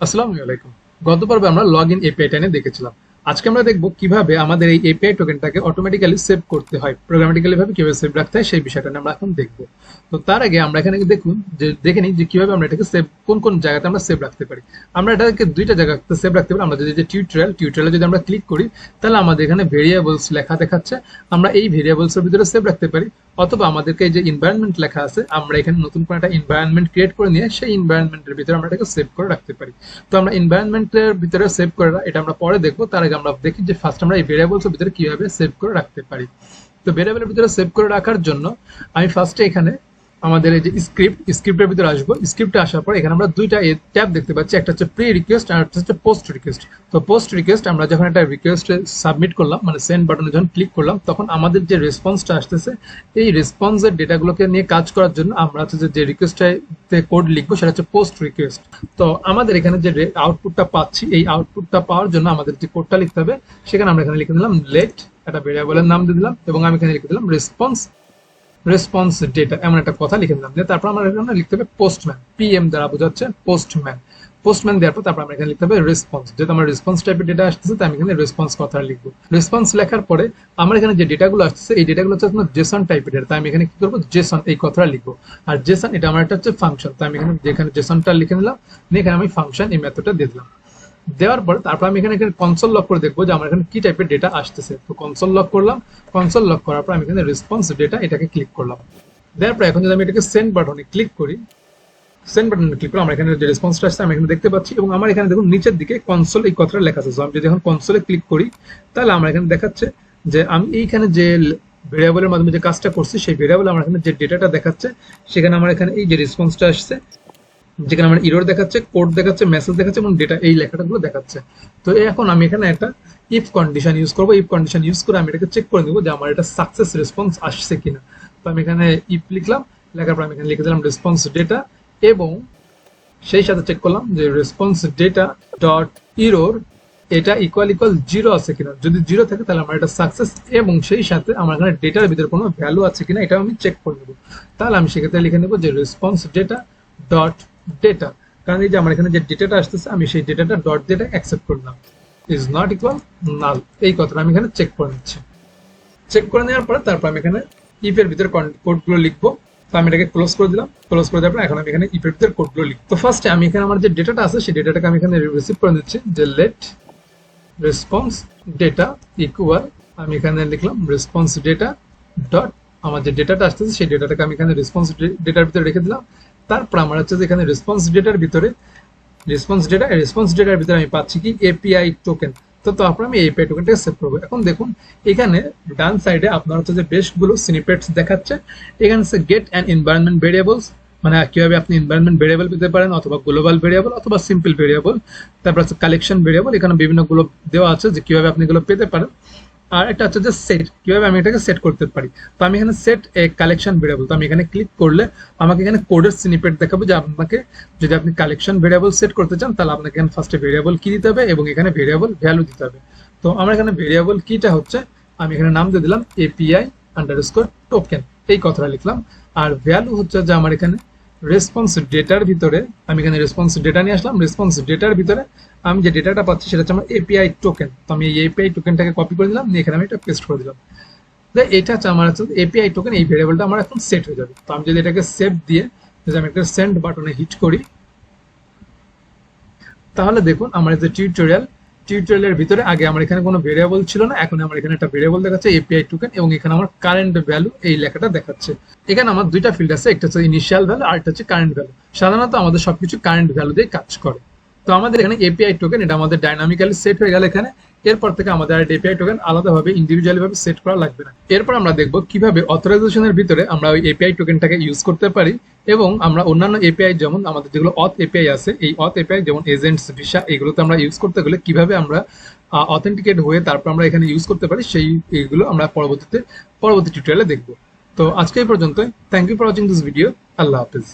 আসসালামু আলাইকুম। গত পর্বে আমরা লগ ইন এপিআই নিয়ে দেখেছিলাম। আজকে আমরা দেখব কীভাবে আমাদের এই এপিআই টোকেনটাকে অটোমেটিক্যালি সেভ করতে হয়। প্রোগ্রামেটিক্যালি ভাবে কীভাবে সেভ রাখতে হয়, সেই বিষয়টা আমরা এখন দেখব। তো তার আগে আমরা এখানে দেখুন, যে দেখে নিই যে কীভাবে আমরা এটাকে সেভ কোন কোন জায়গাতে আমরা সেভ রাখতে পারি। আমরা এটাকে দুইটা জায়গাতে সেভ রাখতে পারি। আমরা যদি যে টিউটোরিয়াল টিউটোরিয়ালে যদি আমরা ক্লিক করি, তাহলে আমাদের এখানে ভেরিয়েবলস লেখা দেখাচ্ছে। আমরা এই ভেরিয়েবলস এর ভিতরে সেভ রাখতে পারি। অথবা আমাদেরকে যে এনভায়রনমেন্ট লেখা আছে, আমরা এখানে নতুন করে একটা এনভায়রনমেন্ট ক্রিয়েট করে নিয়ে সেই এনভায়রনমেন্টের ভিতরে আমরা এটাকে সেভ করে রাখতে পারি। তো আমরা এনভায়রনমেন্টের ভিতরে সেভ করে, এটা আমরা পরে দেখব। তার আগে আমরা দেখি যে ফার্স্ট আমরা এই ভেরিয়েবলস এর ভিতরে কীভাবে সেভ করে রাখতে পারি। তো ভেরিয়েবলের ভিতরে সেভ করে রাখার জন্য আমি ফার্স্টে এখানে আমাদের এই যে স্ক্রিপ্ট স্ক্রিপ্টের ভিতরে আসব। স্ক্রিপ্টে আসার পর এখানে আমরা দুইটা ট্যাব দেখতে পাচ্ছি। একটা হচ্ছে প্রি রিকোয়েস্ট আর একটা হচ্ছে পোস্ট রিকোয়েস্ট তো পোস্ট রিকোয়েস্ট আমরা যখন একটা রিকোয়েস্ট সাবমিট করলাম মানে সেন্ড বাটনে যখন ক্লিক করলাম, তখন আমাদের যে রেসপন্সটা আসতেছে, এই রেসপন্সের ডেটাগুলোকে নিয়ে কাজ করার জন্য আমরা হচ্ছে যে- রিকোয়েস্টে কোড লিখব, সেটা হচ্ছে পোস্ট রিকোয়েস্ট তো আমাদের এখানে যে আউটপুটটা পাচ্ছি, এই আউটপুটটা পাওয়ার জন্য আমাদের যে কোডটা লিখতে হবে, সেখানে আমরা এখানে লিখে দিলাম লেট একটা ভেরিয়েবলের নাম দিয়ে দিলাম এবং আমি এখানে লিখে দিলাম রেসপন্স রেসপন্স ডেটা এমন একটা কথা লিখে দিলাম। তারপর আমরা এখানে লিখতে হবে পোস্টম্যান পিএম দ্বারা বোঝাচ্ছে পোস্টম্যান পোস্টম্যান দেওয়ার পর তারপর আমরা এখানে লিখতে হবে রেসপন্স যেহেতু আমার রেসপন্স টাইপের ডেটা আসতেছে, তাই আমি এখানে রেসপন্স কথা লিখব। রেসপন্স লেখার পরে আমার এখানে যে ডেটাগুলো আসতেছে, এই ডেটাগুলো হচ্ছে আপনার জেসন টাইপের ডেটা তাই আমি এখানে কি করব? জেসন এই কথাটা লিখব। আর জেসন এটা আমার একটা হচ্ছে ফাংশন তাই আমি এখানে যেখানে জেসনটা লিখে নিলাম এখানে আমি ফাংশন এই মেথডটা দিয়ে দিলাম। দেওয়ার পর তারপর আমি এখানে এখানে কনসোল লক করে দেখব যে আমার এখানে কি টাইপের ডেটা আসতেছে। তো কনসোল লক করলাম কনসোল লক করার পর আমি এখানে রেসপন্স ডেটা এটাকে ক্লিক করলাম। দেওয়ার পর এখন যদি আমি এটাকে সেন্ড বাটনে ক্লিক করি সেন্ড বাটনে ক্লিক করে আমরা এখানে যে রেসপন্সটা আসছে আমি এখানে দেখতে পাচ্ছি এবং আমার এখানে দেখুন নিচের দিকে কনসোল এই কথাটা লেখা আছে। আমি যদি এখন কনসোলে ক্লিক করি, তাহলে আমার এখানে দেখাচ্ছে যে আমি এইখানে যে ভেরিয়েবলের মাধ্যমে যে কাজটা করছি, সেই ভেরিয়েবল আমার এখানে যে ডেটাটা দেখাচ্ছে, সেখানে আমার এখানে এই যে রেসপন্সটা আসছে যেখানে আমার ইরোর দেখাচ্ছে কোড দেখাচ্ছে মেসেজ দেখাচ্ছে এবং ডেটা এই লেখাটাগুলো দেখাচ্ছে। তো এখন আমি এখানে একটা ইফ কন্ডিশন ইউজ করব। ইফ কন্ডিশন ইউজ করে আমি এটাকে চেক করে নেব যে আমার এটা সাকসেস রেসপন্স আসছে কিনা। তো আমি এখানে ইফ লিখলাম, লেখার পর আমি এখানে লিখে দিলাম রেসপন্স ডেটা এবং সেই সাথে চেক করলাম যে রেসপন্স ডেটা ডট ইরোর এটা ইকুয়াল ইকুয়াল জিরো আছে কিনা। যদি জিরো থাকে তাহলে আমার এটা সাকসেস এবং সেই সাথে আমার এখানে ডেটার ভিতরে কোনো ভ্যালু আছে কিনা এটা আমি চেক করে নেব। তাহলে আমি সেক্ষেত্রে লিখে নেব যে রেসপন্স ডেটা ডট ডেটা কারণ এই যে আমার এখানে যে ডেটাটা আসতেছে, আমি সেই ডেটাটা ডট ডেটা অ্যাকসেপ্ট করলাম। ইজ নট ইকুয়াল নাল এই কথাটা আমি এখানে চেক করে নিচ্ছি। চেক করে নেওয়ার পরে তারপর আমি এখানে ইফের ভিতরে কোডগুলো লিখব। তো আমি এটাকে ক্লোজ করে দিলাম। ক্লোজ করে দেওয়ার পর এখন আমি এখানে ইফের ভিতরে কোডগুলো লিখব। তো ফার্স্টে আমি এখানে আমার যে ডেটাটা আছে, সেই ডেটাটাকে আমি এখানে রিসিভ করে দিচ্ছি যে লেট রেসপন্স ডেটা ইকুয়াল আমি এখানে লিখলাম রেসপন্স ডেটা ডট আমার যে ডেটাটা আসতেছে, সেই ডেটাটাকে আমি এখানে রেসপন্স ডেটার ভিতরে রেখে দিলাম। তারপর আমার হচ্ছে যে এখানে রেসপন্স ডেটার ভিতরে রেসপন্স ডেটা রেসপন্স ডেটার ভিতরে আমি পাচ্ছি কি এপিআই টোকেন তো তারপর আমি এপিআই টোকেনটাকে সেভ করব। এখন দেখুন, এখানে ডান সাইডে আপনার হচ্ছে যে বেশগুলো সিনিপেটস দেখাচ্ছে। এখানে হচ্ছে গেট অ্যান্ড এনভায়রনমেন্ট ভেরিয়েবলস মানে কীভাবে আপনি এনভায়রনমেন্ট ভেরিয়েবল পেতে পারেন, অথবা গ্লোবাল ভেরিয়েবল অথবা সিম্পল ভেরিয়েবল তারপর হচ্ছে কালেকশন ভেরিয়েবল এখানে বিভিন্নগুলো দেওয়া আছে যে কীভাবে আপনি এগুলো পেতে পারেন। আর এটা হচ্ছে যে সেট কীভাবে আমি এটাকে সেট করতে পারি? তো আমি এখানে সেট এ কালেকশন ভেরিয়েবল তো আমি এখানে ক্লিক করলে আমাকে এখানে কোডের স্নিপেট দেখাবো যে আপনাকে যদি আপনি কালেকশন ভেরিয়েবল সেট করতে চান, তাহলে আপনাকে এখানে ফার্স্টে ভেরিয়েবল কি দিতে হবে এবং এখানে ভেরিয়েবল ভ্যালু দিতে হবে। তো আমার এখানে ভেরিয়েবল কিটা হচ্ছে, আমি এখানে নাম দিয়ে দিলাম এপিআই আন্ডারস্কোর টোকেন এই কথাটা লিখলাম। আর ভ্যালু হচ্ছে যে আমার এখানে রেসপন্স ডেটার ভিতরে, আমি এখানে রেসপন্স ডেটা নিয়ে আসলাম রেসপন্স ডেটার ভিতরে আমি যে ডেটাটা পাচ্ছি সেটা হচ্ছে আমার এপিআই টোকেন তো আমি এই এপিআই টোকেনটাকে কপি করে দিলাম, নিয়ে এখানে আমি এটা পেস্ট করে দিলাম। তো এটা হচ্ছে আমার হচ্ছে এপিআই টোকেন এই ভেরিয়েবলটা আমার এখন সেট হয়ে যাবে। তো আমি যদি এটাকে সেভ দিয়ে, যদি আমি একটা সেন্ড বাটনে হিট করি, তাহলে দেখুন আমার যে টিউটোরিয়াল টিউটোরিয়ালের ভিতরে আগে আমার এখানে কোনো ভেরিয়েবল ছিল না, এখন আমার এখানে একটা ভেরিয়েবল দেখাচ্ছে এপিআই টোকেন এবং এখানে আমার কারেন্ট ভ্যালু এই লেখাটা দেখাচ্ছে। এখানে আমার দুইটা ফিল্ড আছে, একটা হচ্ছে ইনিশিয়াল ভ্যালু আর একটা হচ্ছে কারেন্ট ভ্যালু সাধারণত আমাদের সবকিছু কারেন্ট ভ্যালু দিয়ে কাজ করে। তো আমাদের এখানে এপিআই টোকেন এটা আমাদের ডাইনামিক্যালি সেট হয়ে গেল এখানে। এরপর থেকে আমাদের আর এপিআই টোকেন আলাদাভাবে ইন্ডিভিজুয়ালি ভাবে সেট করা লাগবে না। এরপর আমরা দেখব কীভাবে অথরাইজেশনের ভিতরে আমরা ওই এপিআই টোকেনটাকে ইউজ করতে পারি এবং আমরা অন্যান্য এপিআই যেমন আমাদের যেগুলো অথ এপিআই আছে, এই অথ এপিআই যেমন এজেন্টস ভিসা এগুলোতে আমরা ইউজ করতে গেলে কীভাবে আমরা অথেন্টিকেট হয়ে তারপর আমরা এখানে ইউজ করতে পারি সেই এগুলো আমরা পরবর্তীতে, পরবর্তী টিউটোরিয়ালে দেখব। তো আজকে এই পর্যন্ত thank you for watching this video Allah Hafiz.